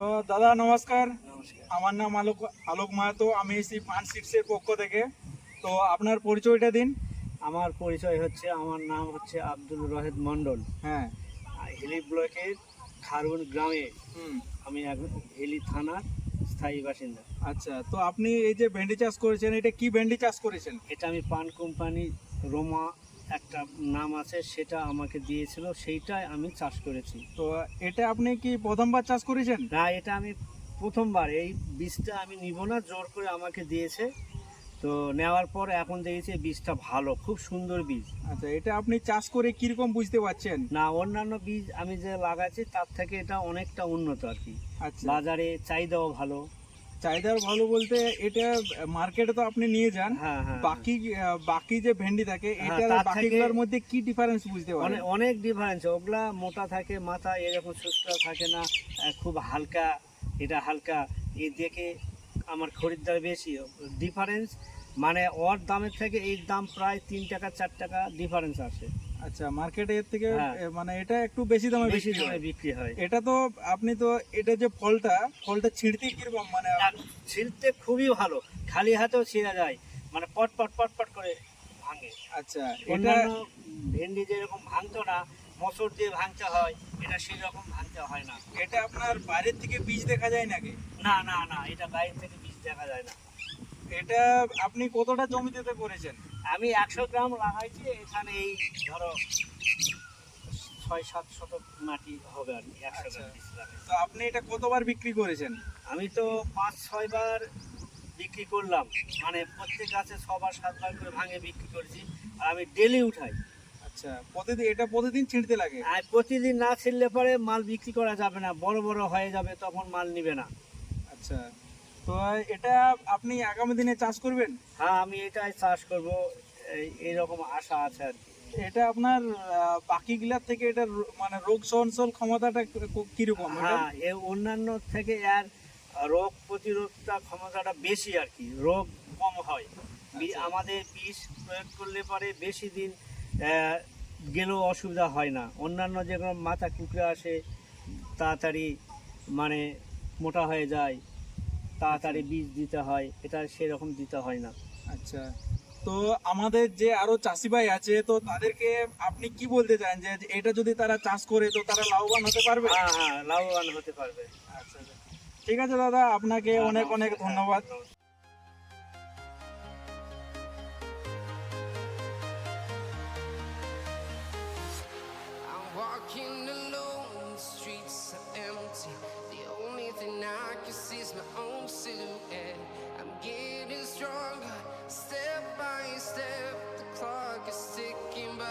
দাদা নমস্কার। আমার নাম আলোক আলোক মাহাতো। আমি এসি পান সিক্সের পক্ষ থেকে। তো আপনার পরিচয়টা দিন। আমার পরিচয় হচ্ছে আমার নাম হচ্ছে আব্দুল রহেদ মণ্ডল। হ্যাঁ। হিলি ব্লকের খারুন গ্রামে আমি এখন হিলি থানার স্থায়ী বাসিন্দা। আচ্ছা তো আপনি এই যে ভেন্ডি চাষ করেছেন এটা কি ভেন্ডি চাষ করেছেন? এটা আমি পান কোম্পানি রোমা একটা নাম আছে সেটা আমাকে দিয়েছিল সেইটাই আমি চাষ করেছি। তো এটা আপনি কি প্রথমবার চাষ করেছেন? না এটা আমি প্রথমবার। এই বীজটা আমি নিব না জোর করে আমাকে দিয়েছে। তো নেওয়ার পর এখন দেখেছি বীজটা ভালো খুব সুন্দর বীজ। আচ্ছা এটা আপনি চাষ করে কীরকম বুঝতে পারছেন? না অন্যান্য বীজ আমি যে লাগাচ্ছি তার থেকে এটা অনেকটা উন্নত আর কি। আচ্ছা। বাজারে চাহিদাও ভালো। চাহিদার ভালো বলতে এটা মার্কেটে তো আপনি নিয়ে যান। হ্যাঁ হ্যাঁ বাকি বাকি যে ভেন্ডি থাকে হ্যাঁ, এটা বাকিগুলোর মধ্যে কি ডিফারেন্স বুঝতে পারেন অনেক অনেক ডিফারেন্স ওগুলা মোটা থাকে মাথা এরকম সুস্থ থাকে না খুব হালকা এটা হালকা। এ দেখে আমার খরিদ্দার বেশি। ডিফারেন্স মানে ওর দামের থেকে এই দাম প্রায় তিন টাকা চার টাকা ডিফারেন্স আছে। আচ্ছা মার্কেটে এর থেকে হ্যাঁ। মানে এটা একটু বেশি দামে বেশি দামে বিক্রি হয়। এটা তো আপনি তো এটা যে ফলটা ফলটা ছিঁড়তে কীরকম মানে ছিলতে খুবই ভালো। খালি হাতেও ছিঁড়া যায়। মানে পট পট পট পট করে ভাঙে। আচ্ছা এটা ভেন্ডি যেরকম ভাঙতো না মসুর দিয়ে ভাঙতে হয় এটা সেই রকম ভাঙতে হয় না। এটা আপনার বাইরের থেকে বীজ দেখা যায় নাকি? না না না এটা বাইরে থেকে বীজ দেখা যায় না। এটা আপনি কতটা জমিতে করেছেন? আমি একশো গ্রাম লাগাইছি এখানে এই ধরো ছয় সাত শতক মাটি হবে আর কি একশো আচ্ছা। গ্রাম তো আপনি এটা কতবার বিক্রি করেছেন? আমি তো পাঁচ ছয়বার বিক্রি করলাম মানে প্রত্যেক গাছে ছবার সাতবার করে ভাঙে বিক্রি করেছি আর আমি ডেলি উঠাই। আচ্ছা প্রতিদিন এটা প্রতিদিন ছিঁড়তে লাগে? আর প্রতিদিন না ছিঁড়লে পরে মাল বিক্রি করা যাবে না বড় বড় হয়ে যাবে তখন মাল নিবে না। আচ্ছা। তো এটা আপনি আগামী দিনে চাষ করবেন? হ্যাঁ আমি এটাই চাষ করব। এই- এইরকম আশা আছে আর কি। এটা আপনার বাকিগুলার থেকে এটা মানে রোগ সহনশীল ক্ষমতাটা কীরকম হ্যাঁ এ অন্যান্য থেকে এর রোগ প্রতিরোধটা ক্ষমতাটা বেশি আর কি রোগ কম হয়। আচ্ছা। আমাদের বিষ প্রয়োগ করলে পরে বেশি দিন গেলেও অসুবিধা হয় না। অন্যান্য যেগুলো মাথা কুকড়ে আসে তাড়াতাড়ি মানে মোটা হয়ে যায় তাড়াতাড়ি বীজ দিতে হয় এটা সেরকম দিতে হয় না। আচ্ছা তো আমাদের যে আরও চাষি ভাই আছে তো তাদেরকে আপনি কি বলতে চান যে এটা যদি তারা চাষ করে তো তারা লাভবান হতে পারবে? হ্যাঁ হ্যাঁ লাভবান হতে পারবে। আচ্ছা আচ্ছা। ঠিক আছে দাদা আপনাকে হ্যাঁ, অনেক অনেক ধন্যবাদ।